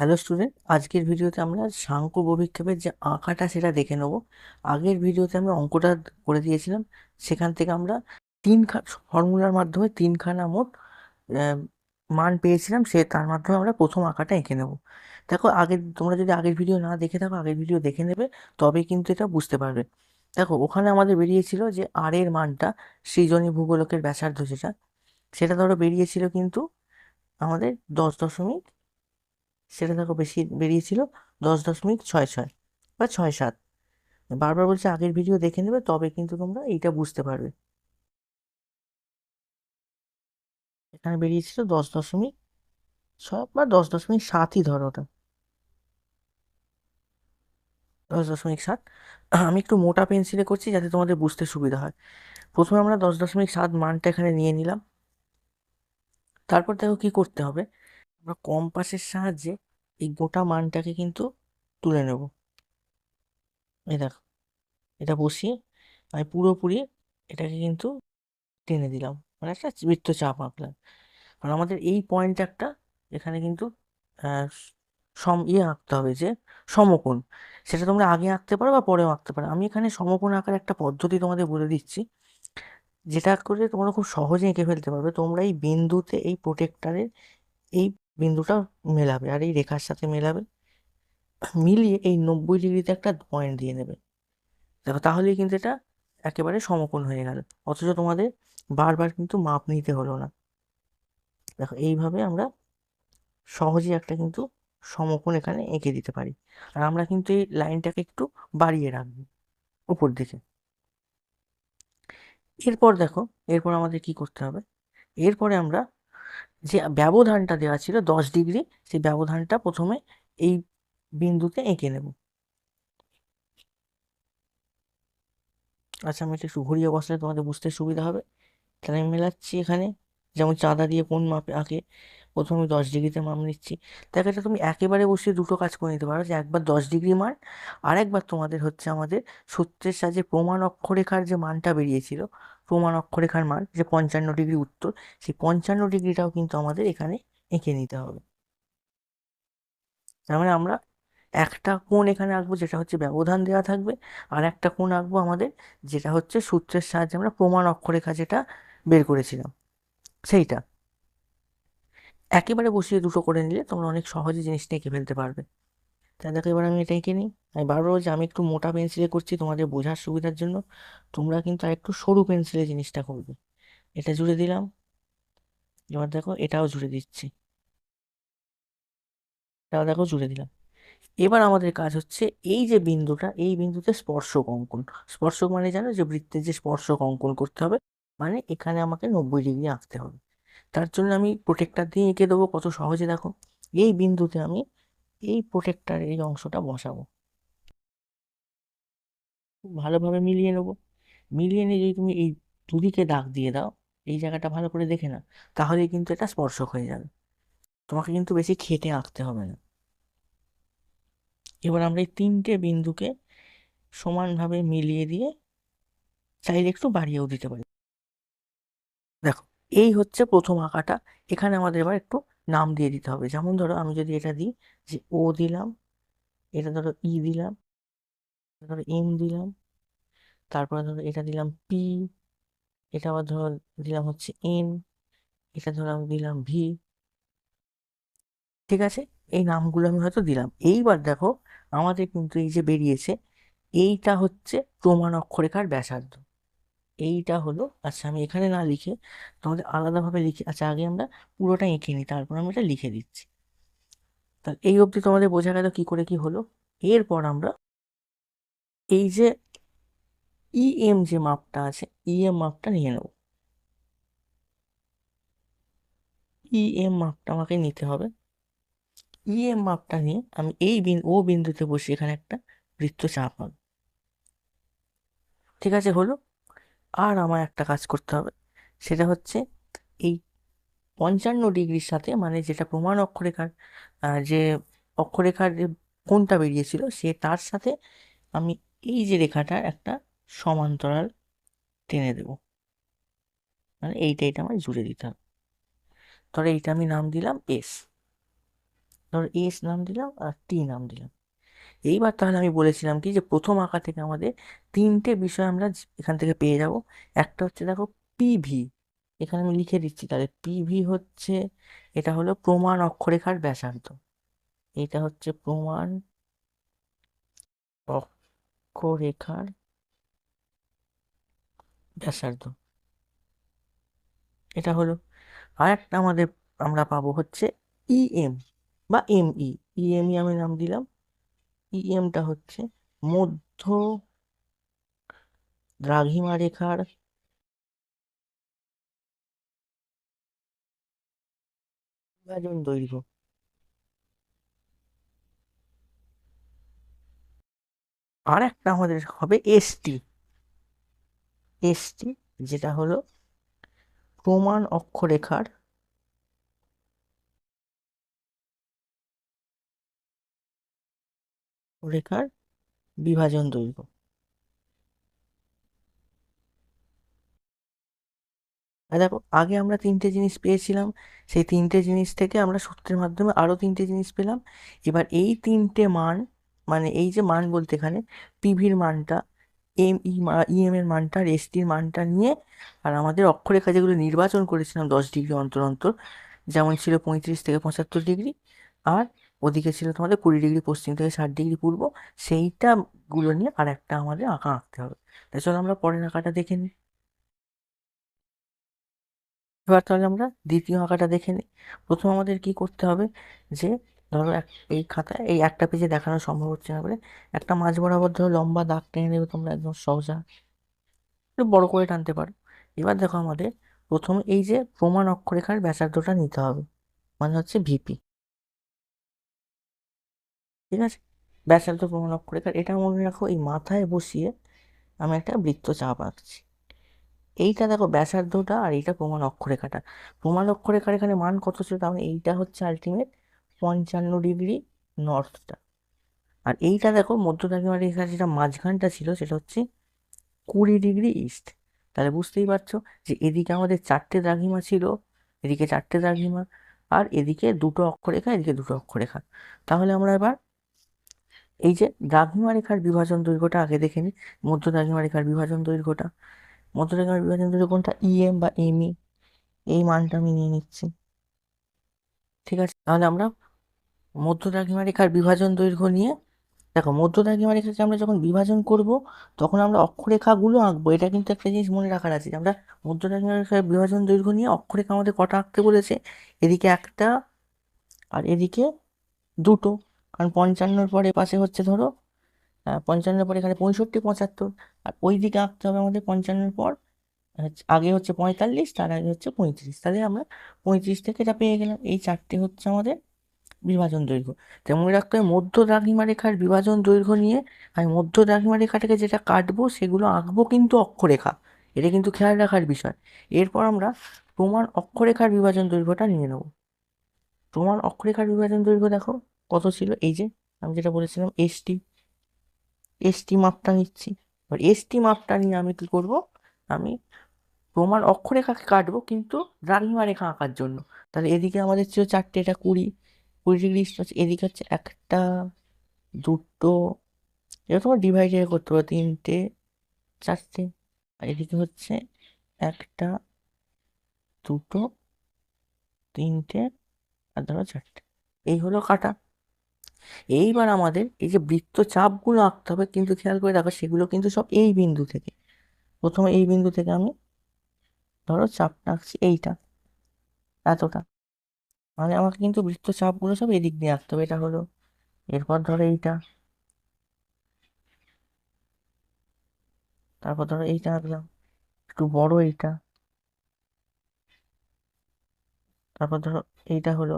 Hello student আজকের ভিডিওতে আমরা সাংখ্য অভিক্ষেপের যে আঁকাটা সেটা দেখে নেব। আগের ভিডিওতে আমরা অঙ্কটা করে দিয়েছিলাম, সেখান থেকে আমরা তিন ফর্মুলার মাধ্যমে তিনখানা মোট মান পেয়েছিলাম, সে তার মাধ্যমে আমরা প্রথম আঁকাটা এঁকে নেব। দেখো আগের তোমরা যদি আগের ভিডিও না দেখে থাকো, আগের ভিডিও দেখে নেবে তবে কিন্তু এটা বুঝতে পারবে। দেখো, ওখানে আমাদের বেরিয়েছিল যে আর এর মানটা সৃজনী ভূগোলকের ব্যাসার্ধ যেটা, সেটা ধরো বেরিয়েছিল কিন্তু আমাদের দশ দশমিক সেটা দেখো বেশি বেরিয়েছিল দশ দশমিক ছয় ছয় বা ছয় সাত। বারবার বলছে আগের ভিডিও দেখে নেবে, তবে কিন্তু তোমরা এইটা বুঝতে পারবে। এখানে বেরিয়েছিল দশ দশমিক ছয় বা দশ দশমিক সাতই ধরো ওটা। দশ দশমিক সাত। আমি একটু মোটা পেন্সিলে করছি যাতে তোমাদের বুঝতে সুবিধা হয়। প্রথমে আমরা দশ দশমিক সাত মানটা এখানে নিয়ে নিলাম। তারপর দেখো কি করতে হবে। আমরা কম্পাসের সাহায্যে এই গোটা মানটাকে কিন্তু তুলে নেব। এই দেখো, এটা বসিয়ে আমি পুরোপুরি এটাকে কিন্তু টেনে দিলাম। মানে একটা বৃত্তচাপ আঁকলাম। কারণ আমাদের এই পয়েন্ট একটা এখানে কিন্তু সম ইয়ে আঁকতে হবে যে সমকোণ। সেটা তোমরা আগে আঁকতে পারো বা পরেও আঁকতে পারো। আমি এখানে সমকোণ আঁকার একটা পদ্ধতি তোমাদের বলে দিচ্ছি। যেটা করে তোমরা খুব সহজে এঁকে ফেলতে পারবে। তোমরা এই বিন্দুতে এই প্রোটেক্টারের এই বিন্দুটা মেলাবে আর এই রেখার সাথে মেলাবে। মিলিয়ে এই নব্বই ডিগ্রিতে একটা পয়েন্ট দিয়ে নেবে। দেখো তাহলেই কিন্তু এটা একেবারে সমকোণ হয়ে গেল। অথচ তোমাদের বারবার কিন্তু মাপ নিতে হলো না। দেখো এইভাবে আমরা সহজেই একটা কিন্তু সমকোণ এখানে এঁকে দিতে পারি। আর আমরা কিন্তু এই লাইনটাকে একটু বাড়িয়ে রাখব উপর দিকে। এরপর দেখো, এরপর আমাদের কি করতে হবে? এরপরে আমরা যে ব্যবধানটা দেওয়া ছিল দশ ডিগ্রি, সেই ব্যবধানটা প্রথমে এই বিন্দুতে এঁকে নেব। আচ্ছা আমি একটু ঘুরিয়ে বসলে তোমাদের বুঝতে সুবিধা হবে। তাহলে আমি মেলাচ্ছি এখানে। যেমন চাঁদা দিয়ে কোন মাপে আঁকে, প্রথমে দশ ডিগ্রিতে মাপ নিচ্ছি। দেখো, এটা তুমি একেবারে বসিয়ে দুটো কাজ করে নিতে পারো, যে একবার দশ ডিগ্রি মান আর একবার তোমাদের হচ্ছে আমাদের সূত্রের সাহায্যে প্রমাণ অক্ষরেখার যে মানটা বেরিয়েছিল প্রমাণ অক্ষরেখার মান যে পঞ্চান্ন ডিগ্রি উত্তর, সেই পঞ্চান্ন ডিগ্রিটাও কিন্তু আমাদের এখানে এঁকে নিতে হবে। তার মানে আমরা একটা কোণ এখানে আঁকবো যেটা হচ্ছে ব্যবধান দেওয়া থাকবে, আর একটা কোণ আঁকবো আমাদের যেটা হচ্ছে সূত্রের সাহায্যে আমরা প্রমাণ অক্ষরেখা যেটা বের করেছিলাম, সেইটা। একেবারে বসিয়ে দুটো করে নিলে তোমরা অনেক সহজে জিনিসটা এঁকে ফেলতে পারবে। তাই দেখো এবার আমি এটা এঁকে নিই। আমি বারবার বলছি, আমি একটু মোটা পেন্সিলে করছি তোমাদের বোঝার সুবিধার জন্য। তোমরা কিন্তু আর একটু সরু পেন্সিলে জিনিসটা করবে। এটা জুড়ে দিলাম। এবার দেখো এটাও জুড়ে দিচ্ছি। এটাও দেখো জুড়ে দিলাম। এবার আমাদের কাজ হচ্ছে এই যে বিন্দুটা, এই বিন্দুতে স্পর্শক অঙ্কন। স্পর্শক মানে জানো যে বৃত্তের যে স্পর্শক অঙ্কন করতে হবে মানে এখানে আমাকে নব্বই ডিগ্রি আঁকতে হবে। তার জন্য আমি প্রোটেক্টার দিয়ে এঁকে দেবো কত সহজে দেখো। এই বিন্দুতে আমি এই প্রোটেক্টার এই অংশটা বসাবো। ভালোভাবে মিলিয়ে নেব। মিলিয়ে নিয়ে যদি তুমি এই দুদিকে দাগ দিয়ে দাও, এই জায়গাটা ভালো করে দেখে না তাহলে কিন্তু এটা স্পর্শক হয়ে যাবে। তোমাকে কিন্তু বেশি খেটে আঁকতে হবে না। এবার আমরা এই তিনটে বিন্দুকে সমানভাবে মিলিয়ে দিয়ে চাইলে একটু বাড়িয়েও দিতে পারি। দেখো, এই হচ্ছে প্রথম আঁকাটা। এখানে আমাদের এবার একটু নাম দিয়ে দিতে হবে। যেমন ধরো আমি যদি এটা দিই যে ও দিলাম, এটা ধরো ই দিলাম, ধরো এম দিলাম, তারপরে ধরো এটা দিলাম পি, এটা আবার ধরো দিলাম হচ্ছে এন, এটা ধরো আমি দিলাম ভি, ঠিক আছে? এই নামগুলো আমি হয়তো দিলাম। এইবার দেখো আমাদের কিন্তু এই যে বেরিয়েছে, এইটা হচ্ছে প্রমাণ অক্ষরেখার ব্যাসার্ধ। এইটা হলো আচ্ছা আমি এখানে না লিখে তোমাদের আলাদাভাবে লিখে আচ্ছা আগে আমরা পুরোটা এঁকে নিই, তারপর আমি এটা লিখে দিচ্ছি। তাহলে এই অবধি তোমাদের বোঝা গেল কি করে কি হলো। এরপর আমরা এই যে ইএম যে মাপটা আছে ইএম মাপটা নিয়ে নেব। ইএম মাপটা আমাকে নিতে হবে। ইএম মাপটা নিয়ে আমি এই ও বিন্দুতে বসে এখানে একটা বৃত্তচাপ হবে ঠিক আছে, হলো? আর আমার একটা কাজ করতে হবে। সেটা হচ্ছে এই পঞ্চান্ন ডিগ্রির সাথে মানে যেটা প্রমাণ অক্ষরেখার যে অক্ষরেখার যে কোনটা বেরিয়েছিল, সে তার সাথে আমি এই যে রেখাটা একটা সমান্তরাল টেনে দেব। মানে এইটা এটা আমার জুড়ে দিতে হবে। ধরো এইটা আমি নাম দিলাম এস ধরো এস নাম দিলাম আর টি নাম দিলাম। এইবার তাহলে আমি বলেছিলাম কি যে, প্রথম আঁকা থেকে আমাদের তিনটে বিষয় আমরা এখান থেকে পেয়ে যাব। একটা হচ্ছে দেখো পিভি এখানে আমি লিখে দিচ্ছি। তাহলে পিভি হচ্ছে, এটা হলো প্রমাণ অক্ষরেখার ব্যাসার্ধ। এটা হচ্ছে প্রমাণ অক্ষরেখার ব্যাসার্ধ। এটা হলো, আর একটা আমাদের, আমরা পাবো হচ্ছে ইএম বা এমই ইএমই আমি নাম দিলাম। ইএমটা হচ্ছে মধ্য দ্রাঘিমা রেখার বিভাজন দৈর্ঘ্য। আর একটা আমাদের হবে এসটি এসটি যেটা হলো প্রমাণ অক্ষরেখার রেখার বিভাজন দৈর্ঘ্য। দেখো, আগে আমরা তিনটে জিনিস পেয়েছিলাম, সেই তিনটে জিনিস থেকে আমরা সূত্রের মাধ্যমে আরও তিনটে জিনিস পেলাম। এবার এই তিনটে মান মানে এই যে মান বলতে এখানে পিভির মানটা এম ই ইএম এর মানটা আর এসটির মানটা নিয়ে, আর আমাদের অক্ষরেখা যেগুলো নির্বাচন করেছিলাম দশ ডিগ্রি অন্তর অন্তর, যেমন ছিল পঁয়ত্রিশ থেকে পঁচাত্তর ডিগ্রি, আর ওদিকে ছিল তোমাদের কুড়ি ডিগ্রি পশ্চিম থেকে ষাট ডিগ্রি পূর্ব, সেইটা গুলো নিয়ে আর একটা আমাদের আঁকা আঁকতে হবে। তাই চলো আমরা পরের আঁকাটা দেখে নিই। এবার তাহলে আমরা দ্বিতীয় আঁকাটা দেখে নিই। প্রথম আমাদের কি করতে হবে যে, ধরো এক, এই খাতায়, এই একটা পেজে দেখানো সম্ভব হচ্ছে না বলে একটা মাঝ বরাবর ধরো লম্বা দাগ টেনে নেবে তোমরা একদম সহজা। একটু বড় করে টানতে পারো। এবার দেখো আমাদের প্রথমে এই যে প্রমাণ অক্ষরেখার ব্যাসার্ধটা নিতে হবে মানে হচ্ছে ভিপি। ঠিক আছে? ব্যাসার্ধ প্রমাণ অক্ষরেখার এটা মনে রাখো, এই মাথায় বসিয়ে আমি একটা বৃত্ত চাপ আঁকছি। এইটা দেখো ব্যাসার্ধটা আর এইটা প্রমাণ অক্ষরেখাটা। প্রমাণ অক্ষরেখার এখানে মান কত ছিল? তার মানে এইটা হচ্ছে আলটিমেট পঞ্চান্ন ডিগ্রি নর্থটা আর এইটা দেখো মধ্য দ্রাঘিমা রেখার যেটা মাঝখানটা ছিল, সেটা হচ্ছে কুড়ি ডিগ্রি ইস্ট তাহলে বুঝতেই পারছ যে এদিকে আমাদের চারটে দ্রাঘিমা ছিল, এদিকে চারটে দ্রাঘিমা আর এদিকে দুটো অক্ষরেখা, এদিকে দুটো অক্ষরেখা। তাহলে আমরা এবার এই যে দ্রাঘিমা রেখার বিভাজন দৈর্ঘ্যটা আগে দেখে নিই মধ্য দ্রাঘিমা রেখার বিভাজন দৈর্ঘ্যটা। মধ্য দ্রাঘিমার বিভাজন দৈর্ঘ্য কোনটা? ইএম বা এমই এই মানটা আমি নিয়ে নিচ্ছি। ঠিক আছে? তাহলে আমরা মধ্য দ্রাঘিমা রেখার বিভাজন দৈর্ঘ্য নিয়ে, দেখো মধ্য দ্রাঘিমা রেখাকে আমরা যখন বিভাজন করব, তখন আমরা অক্ষরেখাগুলো আঁকবো। এটা কিন্তু একটা জিনিস মনে রাখার আছে যে আমরা মধ্য দ্রাঘিমা রেখার বিভাজন দৈর্ঘ্য নিয়ে অক্ষরেখা আমাদের কটা আঁকতে বলেছে? এদিকে একটা আর এদিকে দুটো। কারণ পঞ্চান্নর পরে পাশে হচ্ছে ধরো পঞ্চান্নর পরে এখানে পঁয়ষট্টি, পঁচাত্তর। আর ওই দিকে আঁকতে হবে আমাদের পঞ্চান্নর পর আগে হচ্ছে পঁয়তাল্লিশ, তার আগে হচ্ছে পঁয়ত্রিশ। তাহলে আমরা পঁয়ত্রিশ থেকে এটা পেয়ে গেলাম, এই চারটে হচ্ছে আমাদের বিভাজন দৈর্ঘ্য। তাই মনে রাখতে হবে মধ্য দ্রাঘিমা রেখার বিভাজন দৈর্ঘ্য নিয়ে আমি মধ্য দ্রাঘিমা রেখাটাকে যেটা কাটবো সেগুলো আঁকবো কিন্তু অক্ষরেখা। এটা কিন্তু খেয়াল রাখার বিষয়। এরপর আমরা প্রমাণ অক্ষরেখার বিভাজন দৈর্ঘ্যটা নিয়ে নেব। প্রমাণ অক্ষরেখার বিভাজন দৈর্ঘ্য দেখো। কত ছিল? এই যে, আমি যেটা বলেছিলাম এসটি এসটি মাপটা নিচ্ছি। এবার এসটি মাপটা নিয়ে আমি কী করব? আমি প্রমাণ অক্ষরেখাকে কাটবো, কিন্তু দ্রাঘিমা রেখা আঁকার জন্য? তাহলে এদিকে আমাদের ছিল চারটে, এটা কুড়ি। কুড়ি ডিগ্রি এদিকে হচ্ছে একটা, দুটো, এটা তোমার ডিভাইডেড করতে পারো তিনটে, চারটে। আর এদিকে হচ্ছে একটা, দুটো, তিনটে, আর ধরো চারটে। এই হলো কাটা। এইবার আমাদের এই যে বৃত্ত বৃত্তচাপগুলো আঁকতে হবে, কিন্তু খেয়াল করে দেখো সেগুলো কিন্তু সব এই বিন্দু থেকে। প্রথমে এই বিন্দু থেকে আমি ধরো চাপটা আঁকছি এইটা, এতটা। মানে আমাকে কিন্তু বৃত্তচাপগুলো সব এদিক দিয়ে আঁকতে হবে, এটা হলো, এরপর ধরো এইটা। তারপর ধরো এইটা আঁকলাম, একটু বড় এইটা। তারপর ধরো এইটা হলো,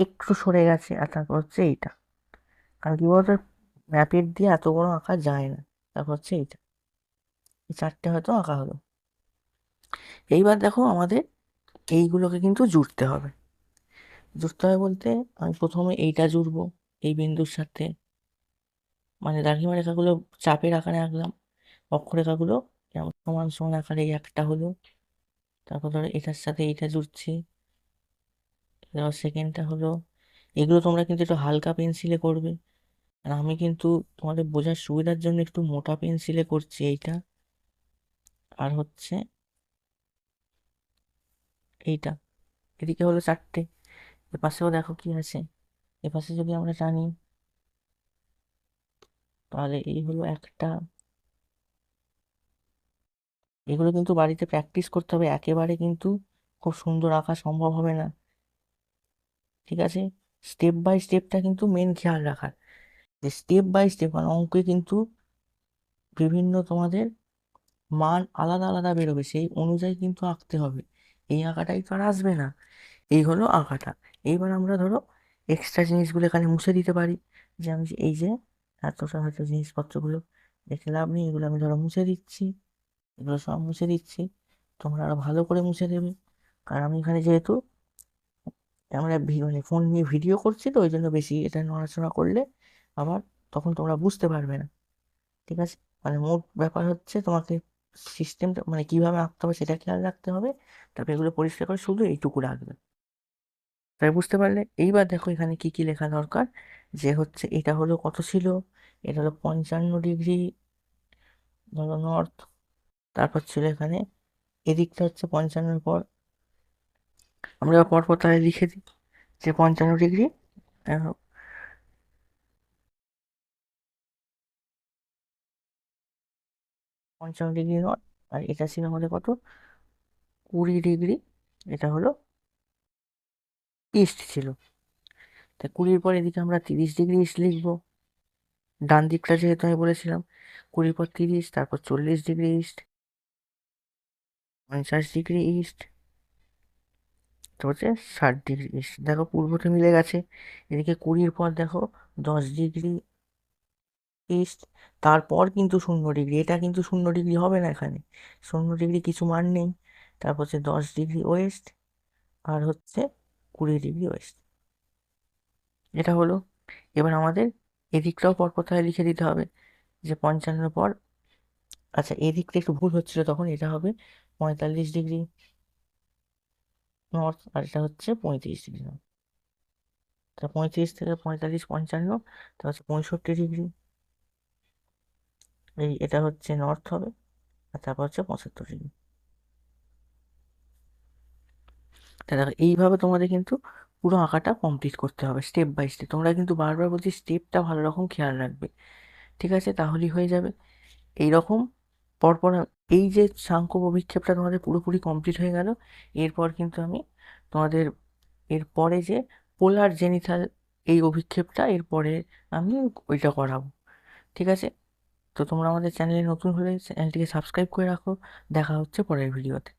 একটু সরে গেছে আর তারপর হচ্ছে এইটা। কারণ কি বলতো ম্যাপের দিয়ে এত বড় আঁকা যায় না। তারপর হচ্ছে এইটা। এই চারটে হয়তো আঁকা হলো। এইবার দেখো আমাদের এইগুলোকে কিন্তু জুড়তে হবে। জুড়তে হবে বলতে আমি প্রথমে এইটা জুড়বো, এই বিন্দুর সাথে। মানে দ্রাঘিমা রেখাগুলো চাপের আকারে আঁকলাম। অক্ষরেখাগুলো সমান সমান আকারে এই একটা হলো। তারপর ধরো এটার সাথে এইটা জুড়ছি। সেকেন্ডটা হলো, এগুলো তোমরা কিন্তু একটু হালকা পেন্সিলে করবে। আর আমি কিন্তু তোমাদের বোঝার সুবিধার জন্য একটু মোটা পেন্সিলে করছি এইটা। আর হচ্ছে এইটা। এদিকে হলো চারটে। এপাশেও দেখো কি আছে। এপাশে যদি আমরা টানি, তাহলে এই হলো একটা। এগুলো কিন্তু বাড়িতে প্র্যাকটিস করতে হবে। একেবারে কিন্তু খুব সুন্দর আঁকা সম্ভব হবে না। ঠিক আছে? স্টেপ বাই স্টেপটা কিন্তু মেন খেয়াল রাখার। যে স্টেপ বাই স্টেপ মানে অঙ্কে কিন্তু বিভিন্ন তোমাদের মান আলাদা আলাদা বেরোবে, সেই অনুযায়ী কিন্তু আঁকতে হবে। এই আঁকাটাই তো আর আসবে না। এই হলো আঁকাটা। এইবার আমরা ধরো এক্সট্রা জিনিসগুলো এখানে মুছে দিতে পারি। যে আমি এই যে এতটা হয়তো জিনিসপত্রগুলো দেখে লাভ নেই, এগুলো আমি ধরো মুছে দিচ্ছি। এগুলো সব মুছে দিচ্ছি। তোমরা আরও ভালো করে মুছে দেবে। কারণ আমি এখানে যেহেতু আমরা মানে ফোন নিয়ে ভিডিও করছি তো, ওই জন্য বেশি এটা নড়াচড়া করলে আবার তখন তোমরা বুঝতে পারবে না। ঠিক আছে? মানে মোট ব্যাপার হচ্ছে তোমাকে সিস্টেমটা মানে কীভাবে আঁকতে হবে সেটা খেয়াল রাখতে হবে। তারপর এগুলো পরিষ্কার করে শুধু এইটুকু রাখবে। তাই বুঝতে পারলে? এইবার দেখো এখানে কি কি লেখা দরকার। যে হচ্ছে এটা হলো কত ছিল? এটা হলো পঞ্চান্ন ডিগ্রি ধরো নর্থ তারপর ছিল এখানে এদিকটা হচ্ছে পঞ্চান্নর পর। আমরা পরপর তাহলে লিখে দিই। যে পঞ্চান্ন ডিগ্রি পঞ্চান্ন ডিগ্রি নট আর এটা ছিল আমাদের কত? কুড়ি ডিগ্রি এটা হলো ইস্ট ছিল। তা কুড়ির পর এদিকে আমরা তিরিশ ডিগ্রি ইস্ট লিখব। ডান দিকটা যেহেতু আমি বলেছিলাম, কুড়ির পর তিরিশ, তারপর চল্লিশ ডিগ্রি ইস্ট পঞ্চাশ ডিগ্রি ইস্ট হচ্ছে ষাট ডিগ্রি ইস্ট দেখো পূর্বতে মিলে গেছে। এদিকে কুড়ির পর দেখো দশ ডিগ্রি ইস্ট তারপর কিন্তু শূন্য ডিগ্রি এটা কিন্তু শূন্য ডিগ্রি হবে না এখানে। শূন্য ডিগ্রি কিছু মান নেই। তারপর হচ্ছে দশ ডিগ্রি ওয়েস্ট আর হচ্ছে কুড়ি ডিগ্রি ওয়েস্ট এটা হলো। এবার আমাদের এদিকটাও পর কোথায় লিখে দিতে হবে? যে পঞ্চান্নর পর আচ্ছা এদিকটা একটু ভুল হচ্ছিল তখন। এটা হবে পঁয়তাল্লিশ ডিগ্রি নর্থ আর এটা হচ্ছে পঁয়ত্রিশ ডিগ্রি নর্থ তা পঁয়ত্রিশ থেকে পঁয়তাল্লিশ পঞ্চান্ন, তা হচ্ছে পঁয়ষট্টি ডিগ্রি এই এটা হচ্ছে নর্থ হবে, আর তারপর হচ্ছে পঁচাত্তর ডিগ্রি। দেখো, এইভাবে তোমাদের কিন্তু পুরো আঁকাটা কমপ্লিট করতে হবে স্টেপ বাই স্টেপ তোমরা কিন্তু বারবার বলছি স্টেপটা ভালো রকম খেয়াল রাখবে, ঠিক আছে? তাহলেই হয়ে যাবে। এই রকম পরপর এই যে সাংখ্য অভিক্ষেপটা তোমাদের পুরোপুরি কমপ্লিট হয়ে গেল, এরপর কিন্তু আমি তোমাদের এরপরে যে পোলার জেনিথাল এই অভিক্ষেপটা, এরপরে আমি ওইটা করাবো, ঠিক আছে? তো তোমরা আমাদের চ্যানেলে নতুন হলে চ্যানেলটিকে সাবস্ক্রাইব করে রাখো। দেখা হচ্ছে পরের ভিডিওতে।